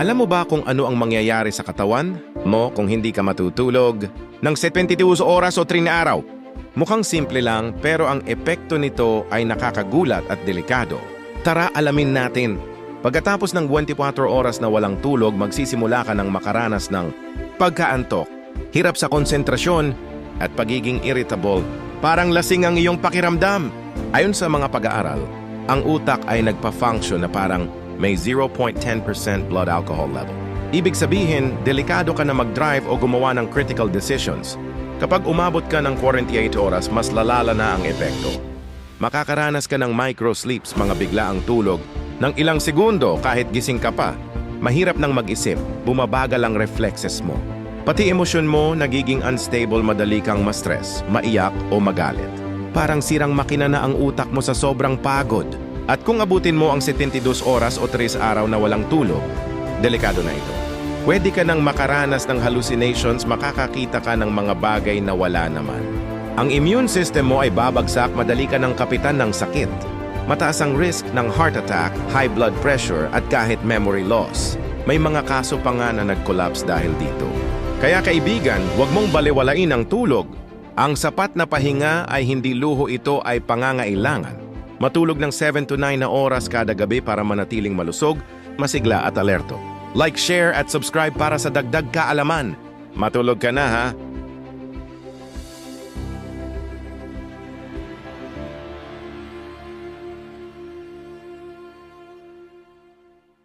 Alam mo ba kung ano ang mangyayari sa katawan mo kung hindi ka matutulog ng 72 oras o 3 na araw? Mukhang simple lang pero ang epekto nito ay nakakagulat at delikado. Tara alamin natin. Pagkatapos ng 24 oras na walang tulog, magsisimula ka ng makaranas ng pagkaantok, hirap sa konsentrasyon, at pagiging irritable. Parang lasing ang iyong pakiramdam. Ayon sa mga pag-aaral, ang utak ay nagpa-function na parang may 0.10% blood alcohol level. Ibig sabihin, delikado ka na mag-drive o gumawa ng critical decisions. Kapag umabot ka ng 48 oras, mas lalala na ang epekto. Makakaranas ka ng micro-sleeps, mga biglaang tulog, ng ilang segundo kahit gising ka pa. Mahirap nang mag-isip, bumabagal ang reflexes mo. Pati emosyon mo nagiging unstable, madali kang ma-stress, maiyak o magalit. Parang sirang makina na ang utak mo sa sobrang pagod. At kung abutin mo ang 72 oras o 3 araw na walang tulog, delikado na ito. Pwede ka nang makaranas ng hallucinations, makakakita ka ng mga bagay na wala naman. Ang immune system mo ay babagsak, madali ka ng kapitan ng sakit. Mataas ang risk ng heart attack, high blood pressure at kahit memory loss. May mga kaso pa nga na nag-collapse dahil dito. Kaya kaibigan, huwag mong baliwalain ang tulog. Ang sapat na pahinga ay hindi luho ito ay pangangailangan. Matulog ng 7 to 9 na oras kada gabi para manatiling malusog, masigla at alerto. Like, share at subscribe para sa dagdag kaalaman. Matulog ka na ha!